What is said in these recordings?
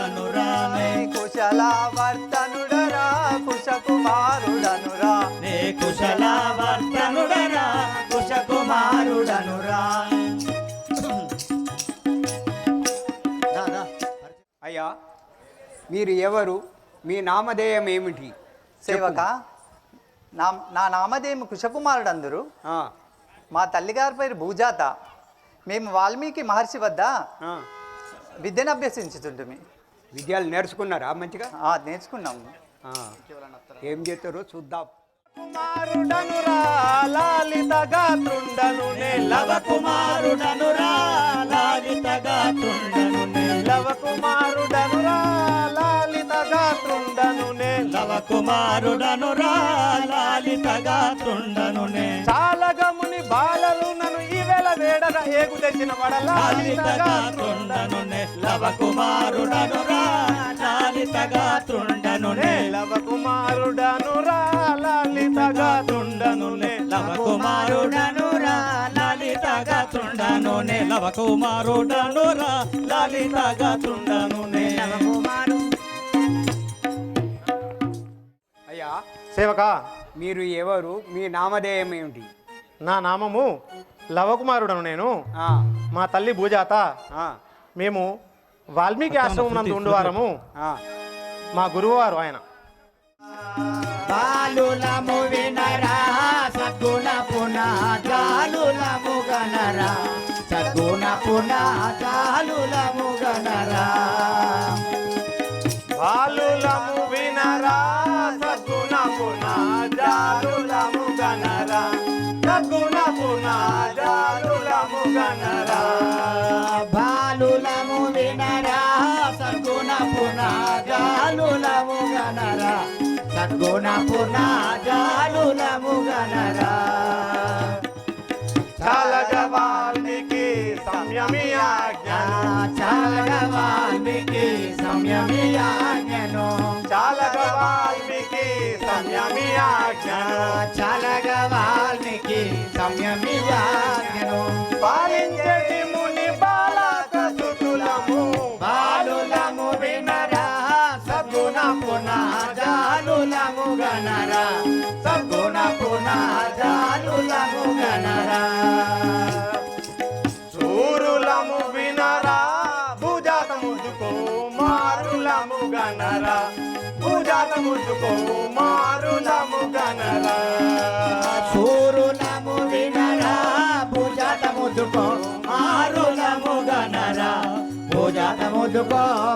కుశకుమారుడనురా నే కుశలావర్తనుడరా కుశకుమారుడనురా. నే కుశల వర్తనుడరా కుశకుమారుడనురా. దా, దా. అయ్యా మీరు ఎవరు? మీ నామధేయం ఏమిటి? సేవక? నా నా నామధేయం కుశకుమారుడు అందరు ఆ, మా తల్లిగారి పేరు భూజాత. మేము వాల్మీకి మహర్షి వద్ద ఆ. విద్యను అభ్యసించుతుంటిమి. విద్యలు నేర్చుకున్నారా మంచిగా? ఆ, నేర్చుకున్నాము. ఏం చేస్తారో? చూద్దాం. కుమారుడనురా లాలిత గాత్రుండను లవ కుమారుడనురా లాలిత గాత్రుండను నే లవ కుమారుడనురా లాలిత గాత్రుండను లవ కుమారుడనురా లాలిత గాత్రుండను నే. చాలగముని బాలలు నన్ను ఈవేళ వేడగా ఏగు తెచ్చిన అయ్యా సేవక మీరు ఎవరు మీ నామధేయం ఏమిటి? నా నామము లవకుమారుడను నేను. ఆ, మా తల్లి భూజాత. ఆ, మేము వాల్మీకి ఆశ్రమం నందు ఉండువారము ఆ. మా గురువువారు ఆయన. బాలులము పునాదాలులము గనరా సద్గుణ పునాదాలులము గనరా చాలగ వాల్మీకి సంయమి ఆజ్ఞ చాలగ వాల్మీకి సంయమియాజ్ఞను చాలగ వాల్మీకి సంయమి ఆజ్ఞ చాలగ వాల్మీకి సంయమియాజ్ఞను పాలించేటి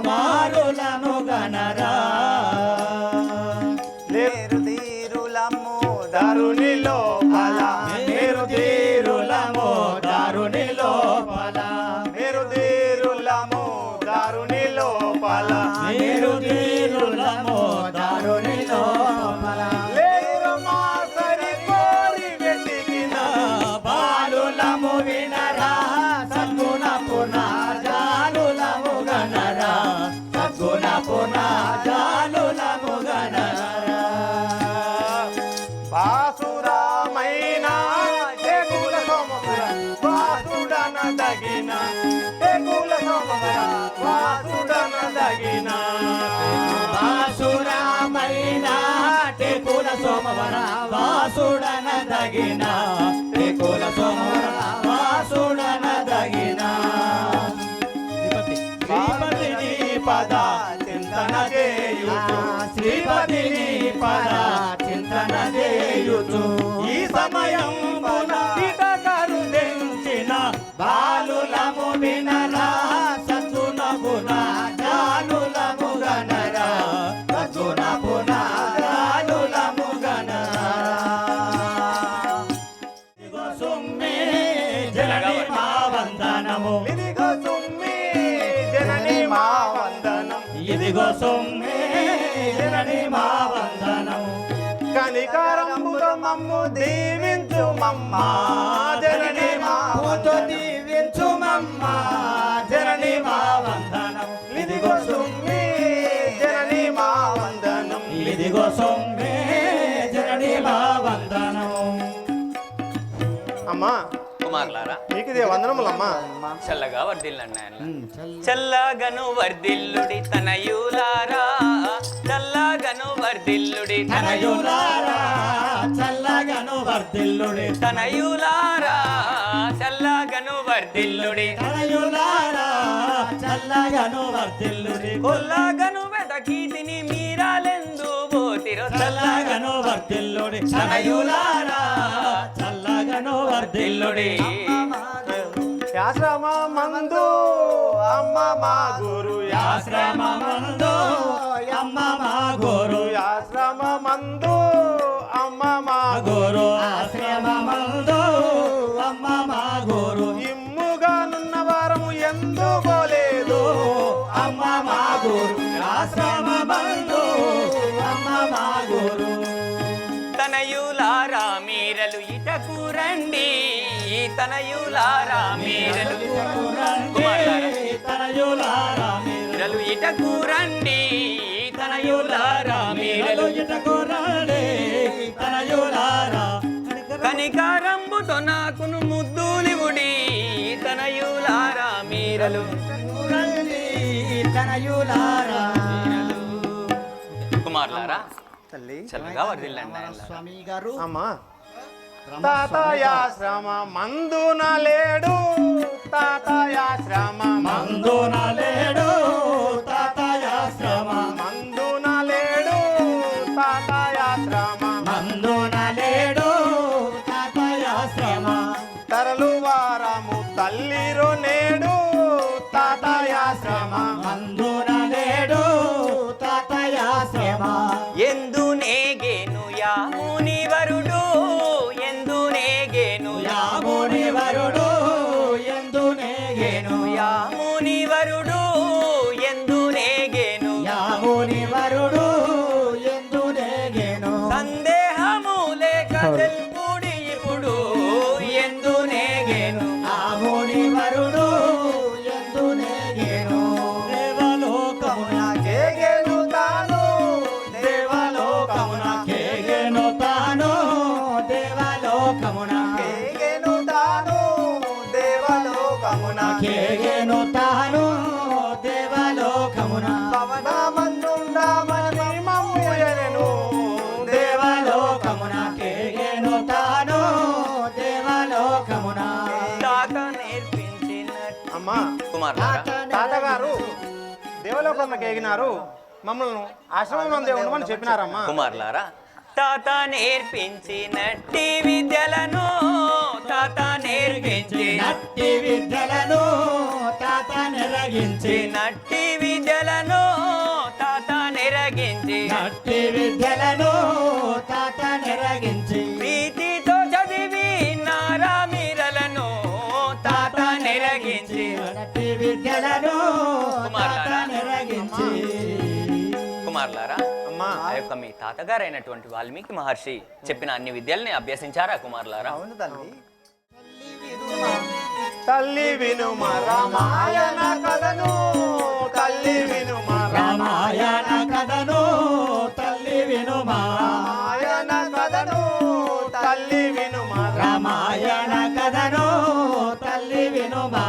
మారులము గనరా లేరు తీరులము దరునిలో అలా మేరు తీరులము దారుని లోపల మీరు తీరులము దారుని లోపల మేరు సోమవర వాసుడన దగిన. టేకుల సోమవర వాసుడన దగిన. శ్రీపతిని పద చింతన చేయుచు. శ్రీపతిని పద ఇదిగో సొమ్మే మా వందనము కనికరంబుతో మమ్ము దీవించు మమ్మ జనని మా పూతో దీవించు మమ్మ జనని మా వందనం ఇదిగో సుమ్మి జనని మా వందనం ఇదిగో సొమ్మే జనని మా వందనం అమ్మా కుమారులారా మీకు ఇదే వందనములమ్మా చల్లగా వర్ధిల్లండి ఆయన. చల్లగను వర్ధిల్లుడి తనయులారా. చల్లగను వర్ధిల్లుడి తనయులారా. చల్లగను వర్ధిల్లుడి తనయులారా. చల్లగను వర్ధిల్లుడి తనయులారా. చల్లగను వర్ధిల్లుడి కొల్లగను వెదకి తిని మీరాలెందు పోతిరో చల్లగను వర్ధిల్లుడి తనయులారా. చల్లగను వర్ధిల్లుడి మందు. అమ్మ మా గురు ఆశ్రమ మందు. అమ్మ మా గురు యాశ్రమ మందు. అమ్మ మా గురు ఆశ్రమ మందు. అమ్మ మా గురు. ఇమ్ముగానున్న వారము ఎందుకు తనయులారా తనయులారా మీరు మీరలు ఇటకు రండి. తనయులారా మీరలు. ఇటకు రండి. తనయులారా. కనికారంబుతో నాకును ముద్దులివుడి తనయులారా మీరలు. తనయులారా. కుమారులారా. తల్లి. చల్లగా వర్దిల్లండి. స్వామి గారు. అమ్మా. తాతయాశ్రమ మందున లేడు. తాతయాశ్రమ మందున లేడు. దేవలోకంలోకి ఎగినారు మమ్మల్ని ఆశ్రమం నందే ఉండమని చెప్పినారమ్మా. కుమారులారా తాత నేర్పించినట్టి విద్యలను తాత నేర్పించి నట్టి విద్యలను తాత నిరగించి. నట్టి విద్యలను తాత నిరగించి. నట్టి విద్యలను తాత నిరగించి. ప్రీతితో చదివి నారా మీరలను తాత నిరగించి. నట్టి విద్యలను తాతగారైనటువంటి వాల్మీకి మహర్షి చెప్పిన అన్ని విద్యల్ని అభ్యసించారా కుమారులారా? అవును తల్లి. తల్లి వినుమ రామాయణ కథను తల్లి వినుమ రామాయణ కథను తల్లి వినుమా రామాయణ కథను తల్లి వినుమ రామాయణ కథను తల్లి వినుమా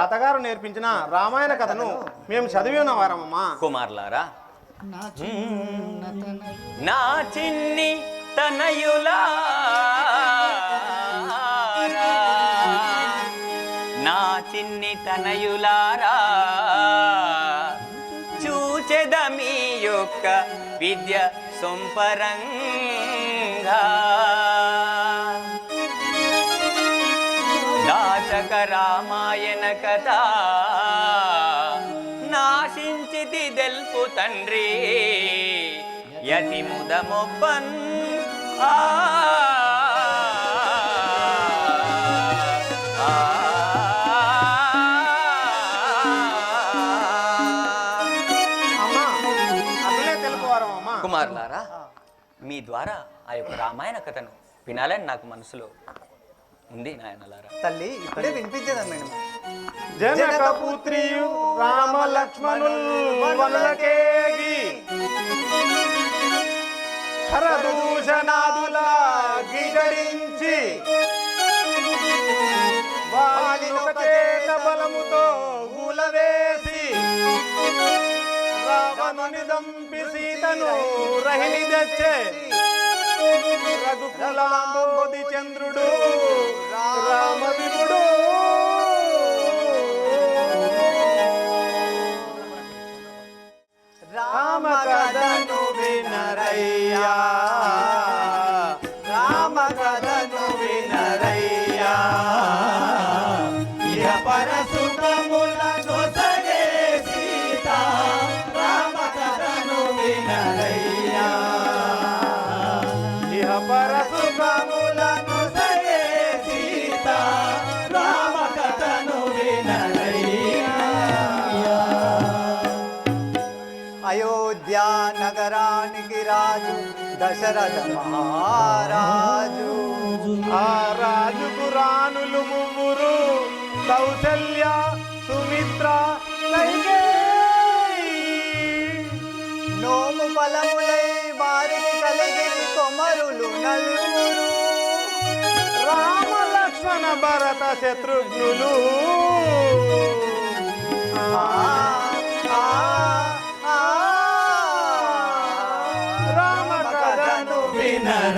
తాతగారు నేర్పించిన రామాయణ కథను మేము చదివి ఉన్నవారమ్మా కుమారులారా నా చిన్ని తనయులారా నా చిన్ని తనయులారా. చూచెద మీ యొక్క విద్య సొంపరంగా. దాచక రామాయణ కథ. నాశించితి దెల్పు తండ్రి యతి ఆ. తెలుపువారమ్మా కుమారులారా మీ ద్వారా ఆ యొక్క రామాయణ కథను వినాలని నాకు మనసులో ఉంది నాయనలారా. తల్లి ఇప్పుడే వినిపించేదా మేడం? జనక పుత్రియు రామ లక్ష్మణుల్ వనలకేగి హరదూషణాదుల చేత బలముతో గులవేసి రావణుని దంపి సీతను రహిని తెచ్చే రఘుకులాంబోధి చంద్రుడు రామ విపుడు రామ కథను వినరయ్యా దశరథ మహారాజు. ఆ రాజుకు రాణులు ముగ్గురు కౌశల్య సుమిత్ర నోము ఫలములై వారికి కలిగి కొమరులు నలుగురు. రామ లక్ష్మణ భరత శత్రుఘ్నులు.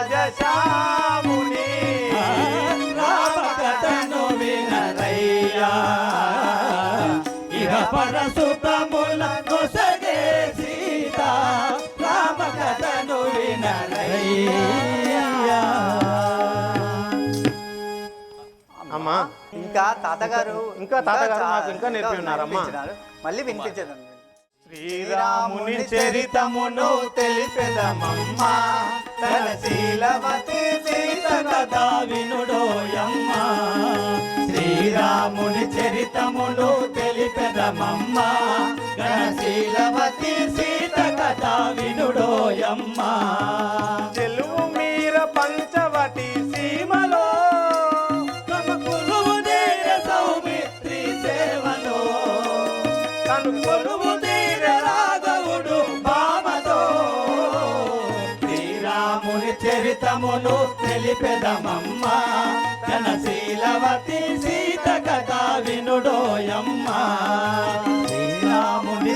రజశాముని. వినరయ్యా. ఇహ సీత. వినరయ్యా. అమ్మా ఇంకా తాతగారు ఇంకా తాతగారు ఇంకా నేర్పి ఉన్నారమ్మా. మళ్ళీ వినిపించదు శ్రీరాముని చరితమును తెలిపెదమమ్మ. తన శీలవతి సీత కథ వినుడోయమ్మ శ్రీరాముని చరితములు తెలిపెదమమ్మ. గణశీలవతి సీత కథ వినుడోయమ్మ చెలువు మీర పంచవటి సీమలో సౌమిత్రి సేవలో. తను కొలువు చరితములు తెలిపెదమమ్మ. జనశీలవతి సీత కథ వినుడోయమ్మ. శ్రీరాముని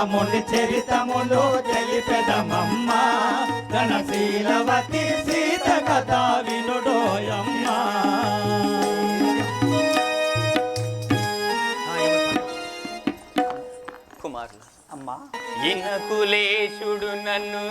శ్రీరాముని చరితములు తెలిపెదమమ్మ. గణశీలవతి సీత కథ వినుడోయమ్మ కుమారులు. అమ్మా. ఇనకులేశుడు నన్ను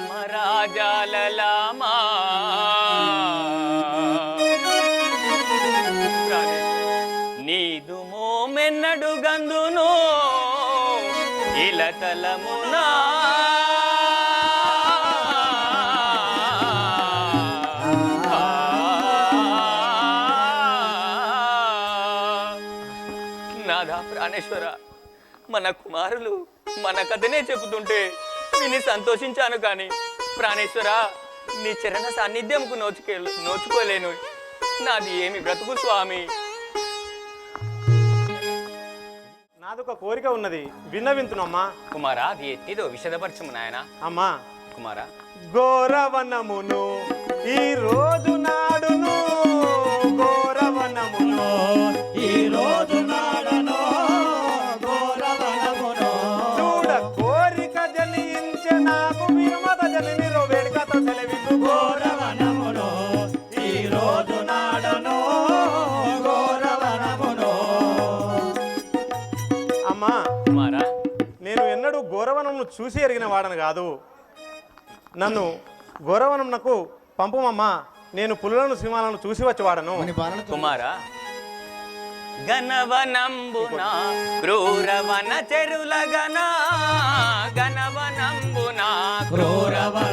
రామ రాజాలలామా నీదు మోమెన్నడు గందును ఇలతలమునా. నాదా ప్రాణేశ్వర మన కుమారులు మన కథనే చెబుతుంటే విని సంతోషించాను కానీ ప్రాణేశ్వర నీ చరణ సాన్నిధ్యంకు నోచుకే నోచుకోలేను. నాది ఏమి బ్రతుకు స్వామి. నాదొక కోరిక ఉన్నది. విన్నవింతునమ్మా. కుమారా అది ఎట్టిదో విషదపరచము నాయన. అమ్మా. కుమారా. గోరవనమును ఈ రోజు నాడును చూసి ఎరిగిన వాడను కాదు. నన్ను గోరవనమునకు పంపమమ్మా నేను పులులను సింహాలను చూసి వచ్చి వాడను కుమారా గణవనంబున క్రూరవన చెరుల గణ గణవనంబున క్రూరవన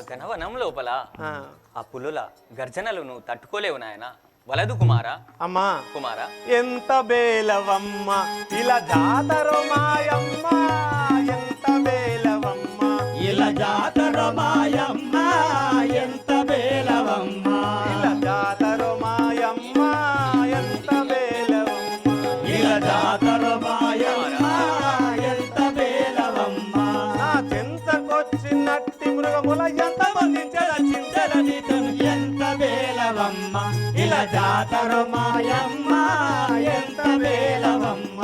ఆ గణవనం లోపల ఆ, ఆ పులుల గర్జనలు నువ్వు తట్టుకోలేవు నాయన. వలదు కుమారా? అమ్మా. కుమారా? ఎంత బేలవమ్మ. ఇలా జాతరు మాయమ్మ. ఎంత బేలవమ్మ. ఇలా జాతర మాయమ్మ. మృగముల ఎంత బంధించద చింతల నీతను ఎంత బేలవమ్మ ఇలా జాతర మాయమ్మ ఎంత బేలవమ్మ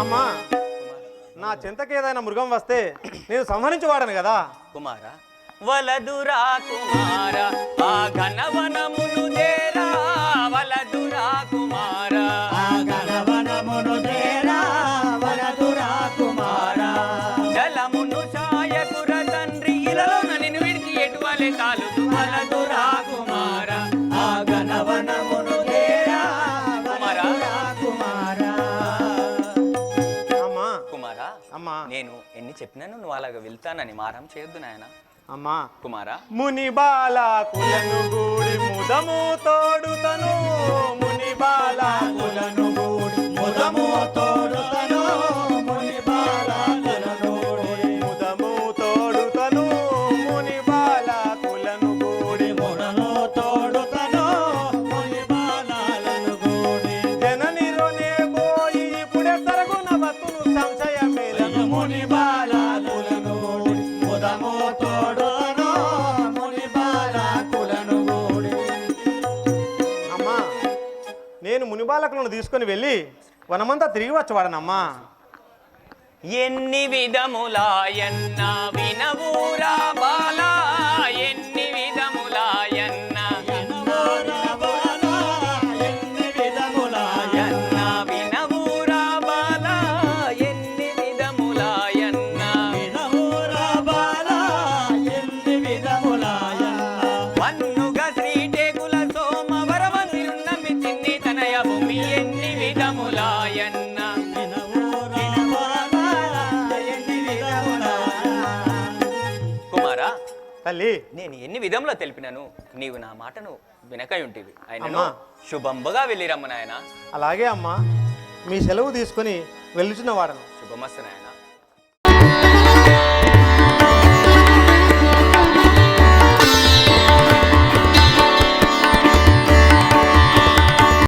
అమ్మా నా చెంతకేదైనా మృగం వస్తే నేను సంహరించేవాడను కదా. కుమారా వలదురా కుమార ఆ ఘనవనమును చేరా వలదురా కుమార. చెప్పినాను నువ్వు అలాగ వెళ్తానని మారం చేయొద్దు నాయన. అమ్మా. కుమారా. ముని బాల కులను గూడి ముదము తోడుతను. ముని బాల కులను గూడి ముదము తోడుతను. నేను తీసుకొని వెళ్ళి వనమంతా తిరిగి వచ్చేవాడనమ్మా. ఎన్ని విధములాయన్న వినవూరా బాల తల్లి. నేను ఎన్ని విధంలో తెలిపినాను? నీవు నా మాటను వినకై ఉంటివి. ఆయన. శుభంబగా వెళ్ళిరమ్మ నాయన అలాగే అమ్మా. మీ సెలవు తీసుకొని వెళ్ళుచున్న వాడను. శుభమస్తు నాయన.